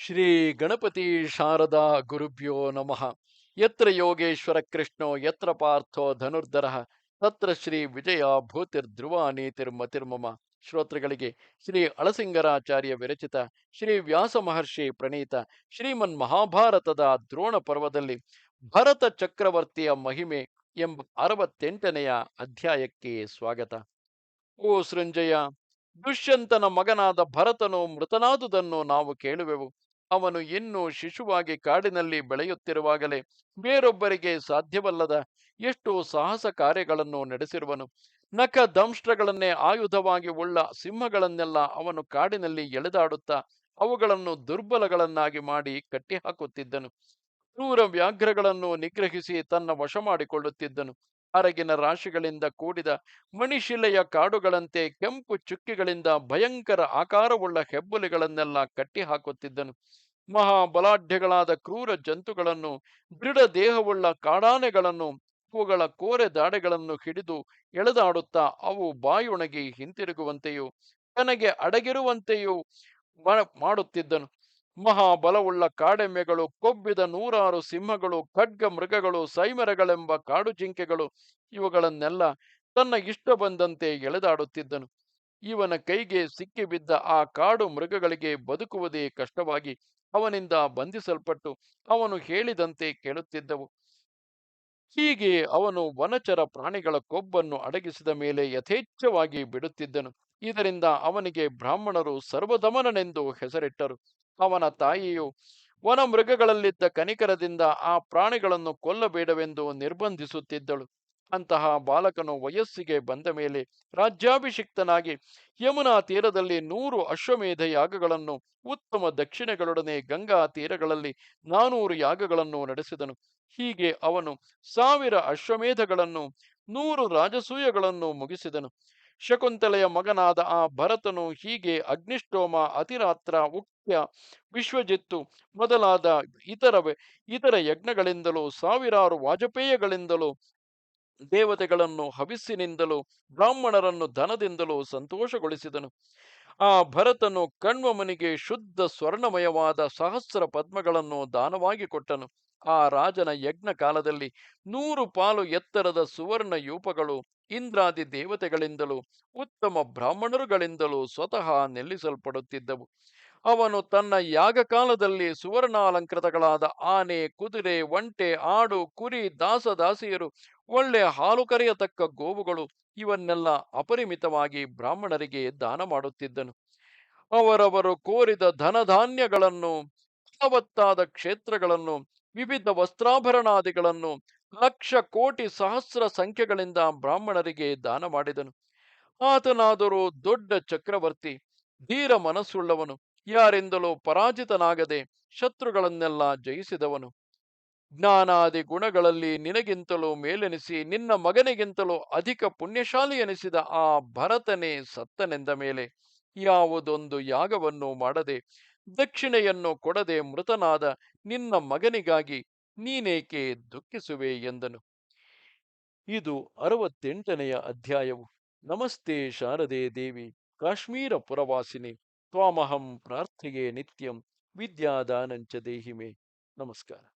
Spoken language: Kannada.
ಶ್ರೀ ಗಣಪತಿ ಶಾರದಾ ಗುರುಭ್ಯೋ ನಮಃ. ಯತ್ರ ಯೋಗೇಶ್ವರ ಕೃಷ್ಣೋ, ಯತ್ರ ಪಾರ್ಥೋ ಧನುರ್ಧರ, ತತ್ರ ಶ್ರೀ ವಿಜಯ ಭೂತಿರ್ಧ್ರುವ ನೀತಿರ್ಮತಿರ್ಮಮ ಶ್ರೋತೃಗಳಿಗೆ ಶ್ರೀ ಅಳಸಿಂಗರಾಚಾರ್ಯ ವಿರಚಿತ, ಶ್ರೀ ವ್ಯಾಸ ಮಹರ್ಷಿ ಪ್ರಣೀತ, ಶ್ರೀಮನ್ ಮಹಾಭಾರತದ ದ್ರೋಣ ಪರ್ವದಲ್ಲಿ ಭರತ ಚಕ್ರವರ್ತಿಯ ಮಹಿಮೆ ಎಂಬ ಅರವತ್ತೆಂಟನೆಯ ಅಧ್ಯಾಯಕ್ಕೆ ಸ್ವಾಗತ. ಓ ಸೃಂಜಯ, ದುಷ್ಯಂತನ ಮಗನಾದ ಭರತನು ಮೃತನಾದುದನ್ನು ನಾವು ಕೇಳುವೆವು. ಅವನು ಇನ್ನೂ ಶಿಶುವಾಗಿ ಕಾಡಿನಲ್ಲಿ ಬೆಳೆಯುತ್ತಿರುವಾಗಲೇ ಬೇರೊಬ್ಬರಿಗೆ ಸಾಧ್ಯವಲ್ಲದ ಎಷ್ಟು ಸಾಹಸ ಕಾರ್ಯಗಳನ್ನು ನಡೆಸಿರುವನು. ನಖ ದಂಷ್ಟ್ರಗಳನ್ನೇ ಆಯುಧವಾಗಿ ಉಳ್ಳ ಸಿಂಹಗಳನ್ನೆಲ್ಲ ಅವನು ಕಾಡಿನಲ್ಲಿ ಎಳೆದಾಡುತ್ತಾ ಅವುಗಳನ್ನು ದುರ್ಬಲಗಳನ್ನಾಗಿ ಮಾಡಿ ಕಟ್ಟಿಹಾಕುತ್ತಿದ್ದನು. ಕ್ರೂರ ವ್ಯಾಘ್ರಗಳನ್ನು ನಿಗ್ರಹಿಸಿ ತನ್ನ ವಶ ಮಾಡಿಕೊಳ್ಳುತ್ತಿದ್ದನು. ಅರಗಿನ ರಾಶಿಗಳಿಂದ ಕೂಡಿದ ಮಣಿಶಿಲೆಯ ಕಾಡುಗಳಂತೆ ಕೆಂಪು ಚುಕ್ಕಿಗಳಿಂದ ಭಯಂಕರ ಆಕಾರವುಳ್ಳ ಹೆಬ್ಬುಲಿಗಳನ್ನೆಲ್ಲ ಕಟ್ಟಿಹಾಕುತ್ತಿದ್ದನು. ಮಹಾಬಲಾಢ್ಯಗಳಾದ ಕ್ರೂರ ಜಂತುಗಳನ್ನು, ದೃಢ ದೇಹವುಳ್ಳ ಕಾಡಾನೆಗಳನ್ನು ಅವುಗಳ ಕೋರೆ ದಾಡೆಗಳನ್ನು ಹಿಡಿದು ಎಳೆದಾಡುತ್ತಾ ಅವು ಬಾಯೊಣಗಿ ಹಿಂತಿರುಗುವಂತೆಯೂ, ತನಗೆ ಅಡಗಿರುವಂತೆಯೂ ಮಾಡುತ್ತಿದ್ದನು. ಮಹಾಬಲವುಳ್ಳ ಕಾಡೆಮ್ಮೆಗಳು, ಕೊಬ್ಬಿದ ನೂರಾರು ಸಿಂಹಗಳು ಖಡ್ಗ ಮೃಗಗಳು ಸೈಮರಗಳೆಂಬ ಕಾಡು ಜಿಂಕೆಗಳು ಇವುಗಳನ್ನೆಲ್ಲ ತನ್ನ ಇಷ್ಟ ಬಂದಂತೆ ಎಳೆದಾಡುತ್ತಿದ್ದನು. ಇವನ ಕೈಗೆ ಸಿಕ್ಕಿಬಿದ್ದ ಆ ಕಾಡು ಮೃಗಗಳಿಗೆ ಬದುಕುವುದೇ ಕಷ್ಟವಾಗಿ ಅವನಿಂದ ಬಂಧಿಸಲ್ಪಟ್ಟು ಅವನು ಹೇಳಿದಂತೆ ಕೇಳುತ್ತಿದ್ದವು. ಹೀಗೆ ಅವನು ವನಚರ ಪ್ರಾಣಿಗಳ ಕೊಬ್ಬನ್ನು ಅಡಗಿಸಿದ ಮೇಲೆ ಯಥೇಚ್ಛವಾಗಿ ಬಿಡುತ್ತಿದ್ದನು. ಇದರಿಂದ ಅವನಿಗೆ ಬ್ರಾಹ್ಮಣರು ಸರ್ವದಮನನೆಂದು ಹೆಸರಿಟ್ಟರು. ಅವನ ತಾಯಿಯು ವನ ಮೃಗಗಳಲ್ಲಿದ್ದ ಕನಿಕರದಿಂದ ಆ ಪ್ರಾಣಿಗಳನ್ನು ಕೊಲ್ಲಬೇಡವೆಂದು ನಿರ್ಬಂಧಿಸುತ್ತಿದ್ದಳು. ಅಂತಹ ಬಾಲಕನು ವಯಸ್ಸಿಗೆ ಬಂದ ಮೇಲೆ ರಾಜ್ಯಾಭಿಷಿಕ್ತನಾಗಿ ಯಮುನಾ ತೀರದಲ್ಲಿ ನೂರು ಅಶ್ವಮೇಧ ಯಾಗಗಳನ್ನು, ಉತ್ತಮ ದಕ್ಷಿಣೆಗಳೊಡನೆ ಗಂಗಾ ತೀರಗಳಲ್ಲಿ ನಾನೂರು ಯಾಗಗಳನ್ನು ನಡೆಸಿದನು. ಹೀಗೆ ಅವನು ಸಾವಿರ ಅಶ್ವಮೇಧಗಳನ್ನು ನೂರು ರಾಜಸೂಯಗಳನ್ನು ಮುಗಿಸಿದನು. ಶಕುಂತಲೆಯ ಮಗನಾದ ಆ ಭರತನು ಹೀಗೆ ಅಗ್ನಿಷ್ಟೋಮ ಅತಿರಾತ್ರ, ಉಕ್ತ್ಯ, ವಿಶ್ವಜಿತ್ತು ಮೊದಲಾದ ಇತರ ಇತರ ಯಜ್ಞಗಳಿಂದಲೂ, ಸಾವಿರಾರು ವಾಜಪೇಯಗಳಿಂದಲೂ, ದೇವತೆಗಳನ್ನು ಹವಿಸ್ಸಿನಿಂದಲೂ, ಬ್ರಾಹ್ಮಣರನ್ನು ಧನದಿಂದಲೂ ಸಂತೋಷಗೊಳಿಸಿದನು. ಆ ಭರತನು ಕಣ್ವಮನಿಗೆ ಶುದ್ಧ ಸ್ವರ್ಣಮಯವಾದ ಸಹಸ್ರ ಪದ್ಮಗಳನ್ನು ದಾನವಾಗಿ ಕೊಟ್ಟನು. ಆ ರಾಜನ ಯಜ್ಞ ಕಾಲದಲ್ಲಿ ನೂರು ಪಾಲು ಎತ್ತರದ ಸುವರ್ಣ ಯೂಪಗಳು ಇಂದ್ರಾದಿ ದೇವತೆಗಳಿಂದಲೂ ಉತ್ತಮ ಬ್ರಾಹ್ಮಣರುಗಳಿಂದಲೂ ಸ್ವತಃ ನಿಲ್ಲಿಸಲ್ಪಡುತ್ತಿದ್ದವು. ಅವನು ತನ್ನ ಯಾಗ ಕಾಲದಲ್ಲಿ ಸುವರ್ಣಾಲಂಕೃತಗಳಾದ ಆನೆ, ಕುದುರೆ, ಒಂಟೆ, ಆಡು, ಕುರಿ, ದಾಸದಾಸಿಯರು ಒಳ್ಳೆ ಹಾಲು ಕರೆಯತಕ್ಕ ಗೋವುಗಳು ಇವನ್ನೆಲ್ಲ ಅಪರಿಮಿತವಾಗಿ ಬ್ರಾಹ್ಮಣರಿಗೆ ದಾನ ಮಾಡುತ್ತಿದ್ದನು. ಅವರವರು ಕೋರಿದ ಧನಧಾನ್ಯಗಳನ್ನು, ಫಲವತ್ತಾದ ಕ್ಷೇತ್ರಗಳನ್ನು, ವಿವಿಧ ವಸ್ತ್ರಾಭರಣಾದಿಗಳನ್ನು ಲಕ್ಷ ಕೋಟಿ ಸಹಸ್ರ ಸಂಖ್ಯೆಗಳಿಂದ ಬ್ರಾಹ್ಮಣರಿಗೆ ದಾನ ಮಾಡಿದನು. ಆತನಾದರೂ ದೊಡ್ಡ ಚಕ್ರವರ್ತಿ, ಧೀರ ಮನಸ್ಸುಳ್ಳವನು, ಯಾರಿಂದಲೂ ಪರಾಜಿತನಾಗದೆ ಶತ್ರುಗಳನ್ನೆಲ್ಲ ಜಯಿಸಿದವನು. ಜ್ಞಾನಾದಿ ಗುಣಗಳಲ್ಲಿ ನಿನಗಿಂತಲೂ ಮೇಲೆನಿಸಿ, ನಿನ್ನ ಮಗನಿಗಿಂತಲೂ ಅಧಿಕ ಪುಣ್ಯಶಾಲಿ ಎನಿಸಿದ ಆ ಭರತನೇ ಸತ್ತನೆಂದ ಮೇಲೆ ಯಾವುದೊಂದು ಯಾಗವನ್ನು ಮಾಡದೆ, ದಕ್ಷಿಣೆಯನ್ನು ಕೊಡದೆ ಮೃತನಾದ ನಿನ್ನ ಮಗನಿಗಾಗಿ ನೀನೇಕೆ ದುಃಖಿಸುವೆ ಎಂದನು. ಇದು ಅರವತ್ತೆಂಟನೆಯ ಅಧ್ಯಾಯವು. ನಮಸ್ತೆ ಶಾರದೆ ದೇವಿ, ಕಾಶ್ಮೀರ ಪುರವಾಸಿನಿ, ತ್ವಾಮಹಂ ಪ್ರಾರ್ಥಿಗೆ ನಿತ್ಯಂ, ವಿದ್ಯಾದಾನಂಚ ದೇಹಿಮೆ. ನಮಸ್ಕಾರ.